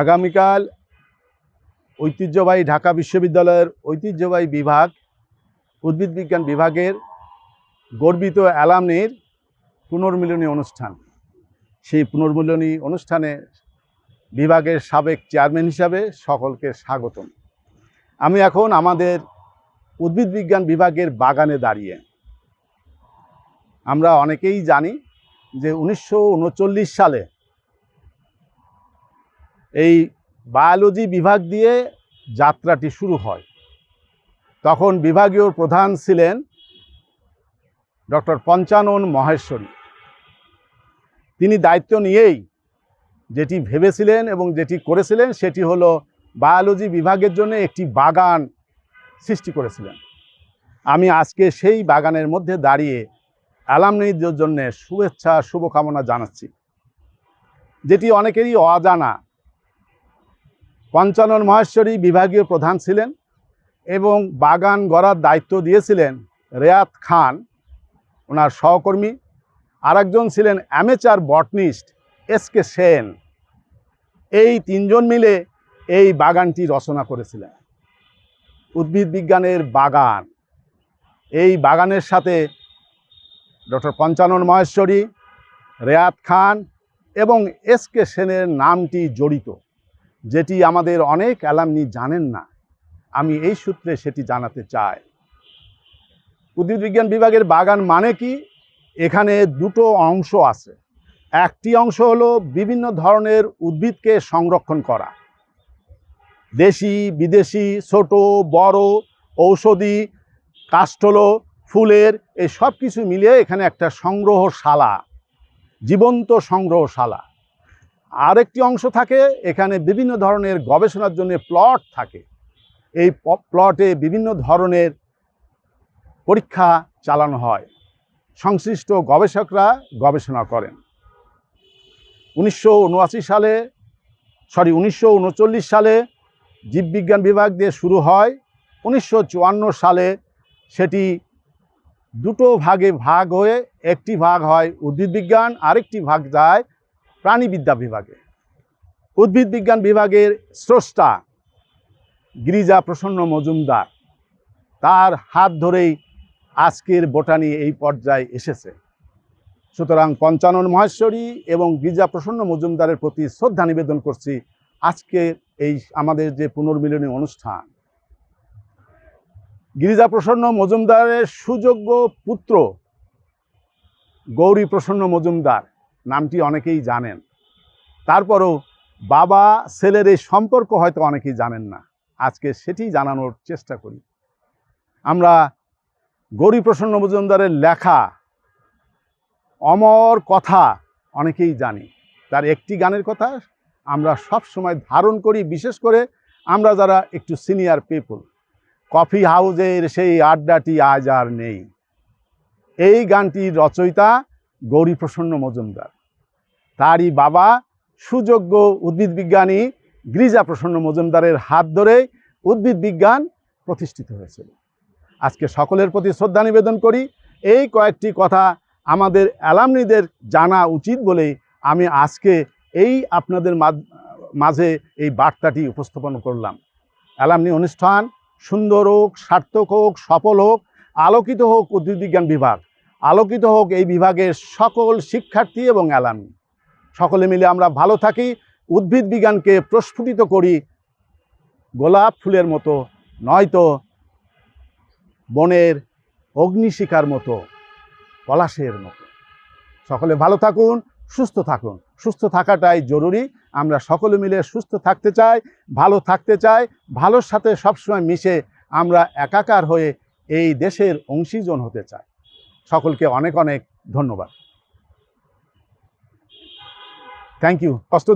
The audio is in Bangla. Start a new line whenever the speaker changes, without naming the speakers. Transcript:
আগামীকাল ঐতিহ্যবাহী ঢাকা বিশ্ববিদ্যালয়ের ঐতিহ্যবাহী বিভাগ, উদ্ভিদ বিজ্ঞান বিভাগের গর্বিত অ্যালামনির পুনর্মিলনী অনুষ্ঠান। সেই পুনর্মিলনী অনুষ্ঠানে বিভাগের সাবেক চেয়ারম্যান হিসাবে সকলকে স্বাগতম। আমি এখন আমাদের উদ্ভিদ বিজ্ঞান বিভাগের বাগানে দাঁড়িয়ে। আমরা অনেকেই জানি যে উনিশশো উনচল্লিশ সালে এই বায়োলজি বিভাগ দিয়ে যাত্রাটি শুরু হয়। তখন বিভাগীয় প্রধান ছিলেন ডক্টর পঞ্চানন মহেশ্বরী। তিনি দায়িত্ব নিয়েই যেটি ভেবেছিলেন এবং যেটি করেছিলেন সেটি হলো বায়োলজি বিভাগের জন্য একটি বাগান সৃষ্টি করেছিলেন। আমি আজকে সেই বাগানের মধ্যে দাঁড়িয়ে অ্যালামনিদের জন্য শুভেচ্ছা, শুভকামনা জানাচ্ছি, যেটি অনেকেরই অজানা। পঞ্চানন মহেশ্বরী বিভাগীয় প্রধান ছিলেন এবং বাগান গড়ার দায়িত্ব দিয়েছিলেন রেয়াত খান, ওনার সহকর্মী। আরেকজন ছিলেন amateur botanist S K Sen. এই তিনজন মিলে এই বাগানটি রচনা করেছিলেন। উদ্ভিদ বিজ্ঞানের বাগান। এই বাগানের সাথে ডক্টর পঞ্চানন মহেশ্বরী, রেয়াত খান এবং এস কে সেনের নামটি জড়িত। যেটি আমাদের অনেক অ্যালামনি জানেন না। আমি এই সূত্রে সেটি জানাতে চাই। উদ্ভিদ বিজ্ঞান বিভাগের বাগান মানে কি? এখানে দুটো অংশ আছে। একটি অংশ হলো বিভিন্ন ধরনের উদ্ভিদকে সংরক্ষণ করা। দেশি, বিদেশি, ছোট, বড়, ঔষধি, কাষ্ঠল, ফুলের, এই সব কিছু মিলিয়ে এখানে একটা সংগ্রহশালা, জীবন্ত সংগ্রহশালা। আরেকটি অংশ থাকে, এখানে বিভিন্ন ধরনের গবেষণার জন্য প্লট থাকে। এই প্লটে বিভিন্ন ধরনের পরীক্ষা চালানো হয়। সংশ্লিষ্ট গবেষকরা গবেষণা করেন। উনিশশো উনআশি সালে, সরি, উনিশশো উনচল্লিশ সালে জীববিজ্ঞান বিভাগ দিয়ে শুরু হয়। উনিশশো চুয়ান্ন সালে সেটি দুটো ভাগে ভাগ হয়ে একটি ভাগ হয় উদ্ভিদবিজ্ঞান আরেকটি ভাগ যায় প্রাণীবিদ্যা বিভাগে। উদ্ভিদ বিজ্ঞান বিভাগের স্রষ্টা গিরিজা প্রসন্ন মজুমদার, তার হাত ধরেই আজকের বোটানি এই পর্যায়ে এসেছে। সুতরাং পঞ্চানন মহেশ্বরী এবং গিরিজা প্রসন্ন মজুমদারের প্রতি শ্রদ্ধা নিবেদন করছি আজকের এই আমাদের যে পুনর্মিলনী অনুষ্ঠান। গিরিজা প্রসন্ন মজুমদারের সুযোগ্য পুত্র গৌরী প্রসন্ন মজুমদার নামটি অনেকেই জানেন। তারপরও বাবা, ছেলের এই সম্পর্ক হয়তো অনেকেই জানেন না। আজকে সেটি জানানোর চেষ্টা করি। আমরা গৌরী প্রসন্ন মজুমদারের লেখা অমর কথা অনেকেই জানি। তার একটি গানের কথা আমরা সব সময় ধারণ করি, বিশেষ করে আমরা যারা একটু সিনিয়র পিপল। কফি হাউজের সেই আড্ডাটি আজ আর নেই। এই গানটির রচয়িতা গৌরী প্রসন্ন মজুমদার। তারই বাবা সুযোগ্য উদ্ভিদ বিজ্ঞানী গিরিজা প্রসন্ন মজুমদারের হাত ধরে উদ্ভিদ বিজ্ঞান প্রতিষ্ঠিত হয়েছিল। আজকে সকলের প্রতি শ্রদ্ধা নিবেদন করি, এই কয়েকটি কথা আমাদের অ্যালামনিদের জানা উচিত বলেই আমি আজকে এই আপনাদের মাঝে এই বার্তাটি উপস্থাপন করলাম। অ্যালামনি অনুষ্ঠান সুন্দর হোক, সার্থক হোক, সফল হোক, আলোকিত হোক উদ্ভিদ বিজ্ঞান বিভাগ। আলোকিত হোক এই বিভাগের সকল শিক্ষার্থী এবং অ্যালামনি। সকলে মিলে আমরা ভালো থাকি, উদ্ভিদ বিজ্ঞানকে প্রস্ফুটিত করি, গোলাপ ফুলের মতো, নয়তো বনের অগ্নিশিখার মতো, পলাশের মতো। সকলে ভালো থাকুন, সুস্থ থাকুন। সুস্থ থাকাটাই জরুরি। আমরা সকলে মিলে সুস্থ থাকতে চাই, ভালো থাকতে চাই, ভালোর সাথে সবসময় মিশে আমরা একাকার হয়ে এই দেশের অংশীজন হতে চাই। সকলকে অনেক অনেক ধন্যবাদ। Thank you.